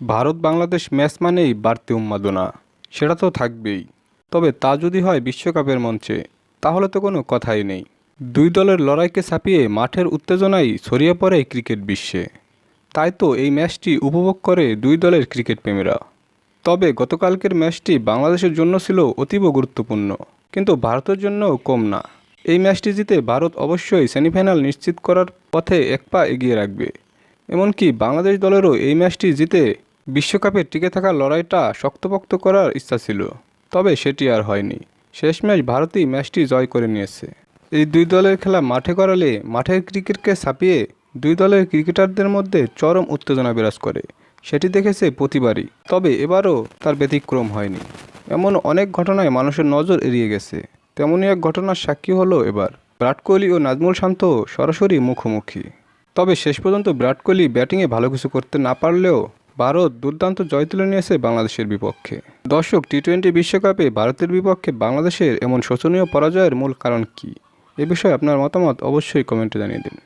Bharat Bangladesh match মানেই বাড়তি উন্মাদনা, সেটা তো থাকবেই। তবে তা যদি হয় বিশ্বকাপের মঞ্চে, তাহলে তো কোনো কথাই নেই। দুই দলের লড়াইকে ছাপিয়ে মাঠের উত্তেজনাই ছড়িয়ে পড়ে ক্রিকেট বিশ্বে। তাই তো এই ম্যাচটি উপভোগ করে দুই দলের ক্রিকেট প্রেমীরা। তবে গতকালকের ম্যাচটি বাংলাদেশের জন্য ছিল অতীব গুরুত্বপূর্ণ, কিন্তু ভারতের জন্য কম না। এই ম্যাচটি জিতে ভারত অবশ্যই সেমিফাইনাল নিশ্চিত করার পথে এক পা এগিয়ে রাখবে। এমনকি বাংলাদেশ দলেরও এই ম্যাচটি জিতে বিশ্বকাপে টিকে থাকার লড়াইটা শক্তপোক্ত করার ইচ্ছা ছিল, তবে সেটি আর হয়নি। শেষ ম্যাচ ভারতই ম্যাচটি জয় করে নিয়েছে। এই দুই দলের খেলা মাঠে করালে মাঠের ক্রিকেটকে ছাপিয়ে দুই দলের ক্রিকেটারদের মধ্যে চরম উত্তেজনা বিরাজ করে। সেটি দেখেছে প্রতিবারই, তবে এবারও তার ব্যতিক্রম হয়নি। এমন অনেক ঘটনায় মানুষের নজর এড়িয়ে গেছে। তেমনই এক ঘটনার সাক্ষী হলো এবার। বিরাট কোহলি ও নাজমুল শান্ত সরাসরি মুখোমুখি। তবে শেষ পর্যন্ত বিরাট কোহলি ব্যাটিংয়ে ভালো কিছু করতে না পারলেও ভারত দুর্দান্ত জয় তুলে নিয়েছে বাংলাদেশের বিপক্ষে। দর্শক টি টোয়েন্টি বিশ্বকাপে ভারতের বিপক্ষে বাংলাদেশের এমন শোচনীয় পরাজয়ের মূল কারণ কি? এ বিষয়ে আপনার মতামত অবশ্যই কমেন্টে জানিয়ে দিন।